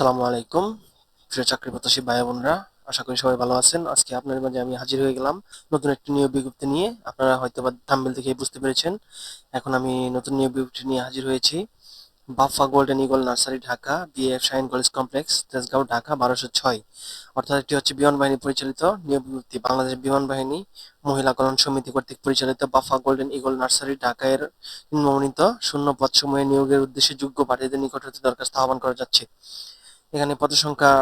আসসালামু আলাইকুম। প্রিয় চাকরি প্রত্যাশী ভাই বোনরা, আশা করি সবাই ভালো আছেন। আজকে আপনাদের মাঝে আমি হাজির হয়ে গেলাম নতুন একটি নিয়োগ বিজ্ঞপ্তি নিয়ে। আপনারা হয়তো বা থাম্বেল থেকে বুঝতে পেরেছেন। এখন আমি নতুন নিয়োগ বিজ্ঞপ্তি নিয়ে হাজির হয়েছি। BAFA golden eagle nursery Dhaka, BF Shaheen college complex, Tejgaon, Dhaka, বারোশো ছয়। অর্থাৎ এটি হচ্ছে বিমান বাহিনী পরিচালিত নিয়োগ বিজ্ঞপ্তি। বাংলাদেশ বিমান বাহিনী মহিলা কল্যাণ সমিতি কর্তৃক পরিচালিত BAFA golden eagle nursery Dhaka এর নিম্নবর্ণিত শূন্য পদ সময়ে নিয়োগের উদ্দেশ্যে যোগ্য প্রার্থীদের নিকট হতে দরখাস্ত আহ্বান করা যাচ্ছে। এখানে পদ সংখ্যা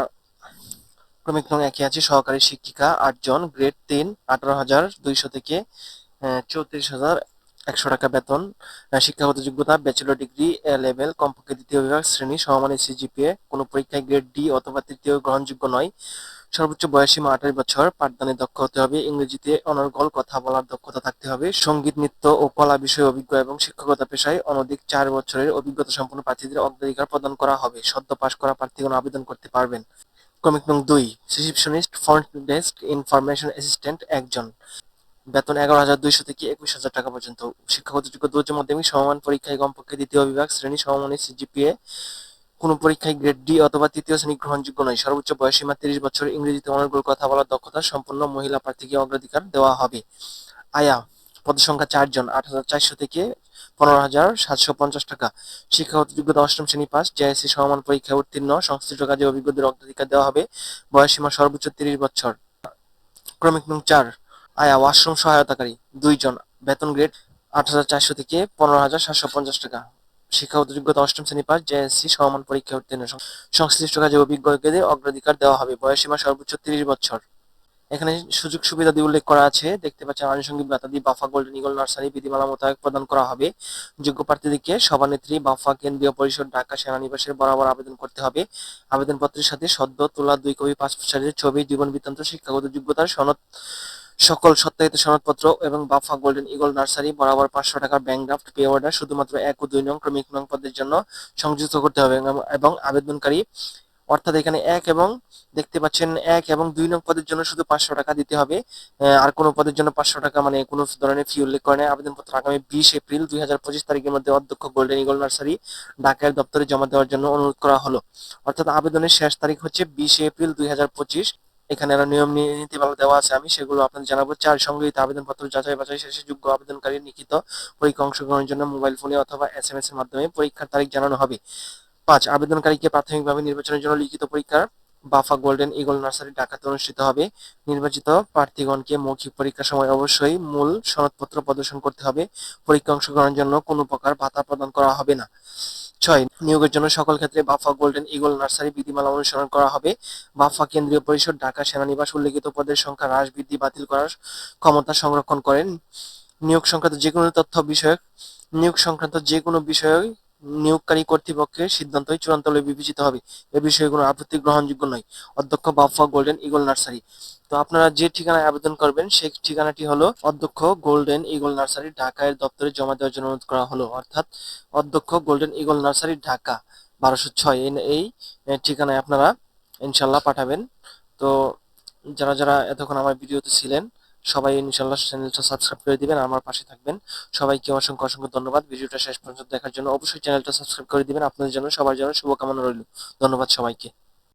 ক্রমিক নং একই আছে, সহকারী শিক্ষিকা আটজন গ্রেড তিন, আঠারো হাজার দুইশো থেকে চৌত্রিশ হাজার একশো টাকা বেতন। শিক্ষাগত যোগ্যতা ব্যাচেলর ডিগ্রি এ লেভেল কমপক্ষে দ্বিতীয় বিভাগ, শ্রেণি সমমানের সিজিপিএ কোনো পরীক্ষায় গ্রেড ডি অথবা তৃতীয় গ্রহণযোগ্য নয়। সর্বোচ্চ বয়সীমা আঠাশ বছর, পাঠদানে দক্ষ হতে হবে, ইংরেজিতে অনর্গল কথা বলার দক্ষতা থাকতে হবে, সংগীত, নৃত্য ও কলা বিষয়ে অভিজ্ঞ এবং শিক্ষকতা পেশায় অনধিক চার বছরের অভিজ্ঞতা সম্পন্ন প্রার্থীদের অগ্রাধিকার প্রদান করা হবে। সদ্য পাশ করা প্রার্থীগণ আবেদন করতে পারবেন। ক্রমিক নং দুই, receptionist, front desk, information assistant একজন। বেতন এগারো হাজার দুইশো থেকে একুশ হাজার টাকা পর্যন্ত। শিক্ষাগত যোগ্যতা উচ্চ মাধ্যমিক সমমান পরীক্ষায় কমপক্ষে দ্বিতীয় বিভাগ শ্রেণি সমমানের সিজিপিএ কোনো পরীক্ষায় গ্রেড ডি অথবা তৃতীয় শ্রেণি গ্রহণযোগ্য নয়। সর্বোচ্চ বয়সীমা তিরিশ বছর, ইংরেজিতে অনর্গল কথা বলার দক্ষতা সম্পন্ন মহিলা প্রার্থীকে অগ্রাধিকার দেওয়া হবে। আয়া, পদসংখ্যা চারজন আট হাজার চারশো থেকে পনেরো হাজার সাতশো পঞ্চাশ টাকা। শিক্ষাগত যোগ্যতা অষ্টম শ্রেণি পাস জেএসসি সমমান পরীক্ষায় উত্তীর্ণ, সংশ্লিষ্ট কাজে অভিজ্ঞদের অগ্রাধিকার দেওয়া হবে। বয়সীমা সর্বোচ্চ তিরিশ বছর। ক্রমিক নং চার, আয়া, ওয়াশরুম সহায়তাকারী দুইজন বেতন গ্রেড আট হাজার চারশো থেকে পনেরো হাজার সাতশো পঞ্চাশ টাকা। শিক্ষাগত যোগ্যতা অষ্টম শ্রেণি পাস, জেএসসি সমমান পরীক্ষায় উত্তীর্ণ। সংশ্লিষ্ট কাজে অভিজ্ঞদের অগ্রাধিকার দেওয়া হবে। বয়সীমা সর্বোচ্চ তিরিশ বছর। এখানে সুযোগ সুবিধা দিয়ে উল্লেখ করা আছে। দেখতে পাচ্ছেন আনুষঙ্গিক ভাতাদি বাফা গোল্ডেন ইগল নার্সারি বিধিমালা মোতাবেক প্রদান করা হবে। যোগ্য প্রার্থীদেরকে সভানেত্রী, বাফা কেন্দ্রীয় পরিষদ, ঢাকা সেনানিবাসের বরাবর আবেদন করতে হবে। আবেদনপত্রের সাথে সদ্য তোলা দুই কপি পাসপোর্ট সাইজের ছবি, জীবন বৃত্তান্ত, শিক্ষাগত যোগ্যতার সনদ সকল সত্যায়িত সনদপত্র এবং বাফা গোল্ডেন ইগল নার্সারি বরাবর পাঁচশো টাকার ব্যাংক ড্রাফট পে অর্ডার শুধুমাত্র এক ও দুই নং ক্রমিক নং পদের জন্য সংযুক্ত করতে হবে এবং- আবেদনকারী, অর্থাৎ এখানে এক এবং দেখতে পাচ্ছেন এক এবং দুই নং পদের জন্য শুধু পাঁচশো টাকা দিতে হবে। আর কোনো পদের জন্য পাঁচশো টাকা মানে কোনো ধরনের ফি উল্লেখ করে নাই। আবেদনপত্র আগামী বিশ এপ্রিল দুই হাজার পঁচিশ তারিখের মধ্যে অধ্যক্ষ গোল্ডেন ইগল নার্সারি ঢাকার দপ্তরে জমা দেওয়ার জন্য অনুরোধ করা হলো। অর্থাৎ আবেদনের শেষ তারিখ হচ্ছে বিশে এপ্রিল দুই হাজার পঁচিশ। এখানে আরও নিয়ম নীতিমালা দেওয়া আছে আমি, সেগুলো আপনাদের জানাব। চার সংগৃহীত আবেদনপত্র যাচাই বাছাই শেষে যোগ্য আবেদনকারী লিখিত পরীক্ষা অংশগ্রহণের জন্য মোবাইল ফোনে অথবা এস এর মাধ্যমে পরীক্ষার তারিখ জানানো হবে। পাঁচ, আবেদনকারীকে প্রাথমিকভাবে নির্বাচনের জন্য লিখিত পরীক্ষার বাফা গোল্ডেন ইগল নার্সারি ঢাকাতে অনুষ্ঠিত হবে। নির্বাচিত প্রার্থীগণকে মৌখিক পরীক্ষার সময় অবশ্যই মূল সনদপত্র প্রদর্শন করতে হবে। পরীক্ষা অংশগ্রহণের জন্য কোনো প্রকার ভাতা প্রদান করা হবে না। ছয় নিয়োগের জন্য সকল ক্ষেত্রে বাফা গোল্ডেন ইগল নার্সারি বিধিমালা অনুসরণ করা হবে। বাফা কেন্দ্রীয় পরিষদ, ঢাকা সেনানিবাস উল্লেখিত পদের সংখ্যা হ্রাস বৃদ্ধি বাতিল করার ক্ষমতা সংরক্ষণ করেন। নিয়োগ সংক্রান্ত যে কোনো তথ্য বিষয়ক নিয়োগ সংক্রান্ত যে কোনো বিষয় নিয়োগকারী কর্তৃপক্ষের সিদ্ধান্তই চূড়ান্ত বলে বিবেচিত হবে। এ বিষয়ে কোনো আপত্তি গ্রহণযোগ্য নয়। অধ্যক্ষ বাফা গোল্ডেন ইগল নার্সারি। তো আপনারা যে ঠিকানায় আবেদন করবেন, সেই ঠিকানাটি হলো অধ্যক্ষ গোল্ডেন ইগল নার্সারি ঢাকায় দপ্তরে জমা দেওয়ার জন্য অনুরোধ করা হলো। অর্থাৎ অধ্যক্ষ গোল্ডেন ইগল নার্সারি ঢাকা, বারোশো ছয় এই ঠিকানায় আপনারা ইনশাল্লাহ পাঠাবেন। তো যারা যারা এতক্ষণ আমার ভিডিওতে ছিলেন সবাই ইনশাল্লাহ চ্যানেলটা সাবস্ক্রাইব করে দিবেন, আমার পাশে থাকবেন। সবাইকে অসংখ্য অসংখ্য ধন্যবাদ। ভিডিওটা শেষ পর্যন্ত দেখার জন্য অবশ্যই চ্যানেলটা সাবস্ক্রাইব করে দিবেন। আপনাদের জন্য সবার জন্য শুভকামনা রইল। ধন্যবাদ সবাইকে।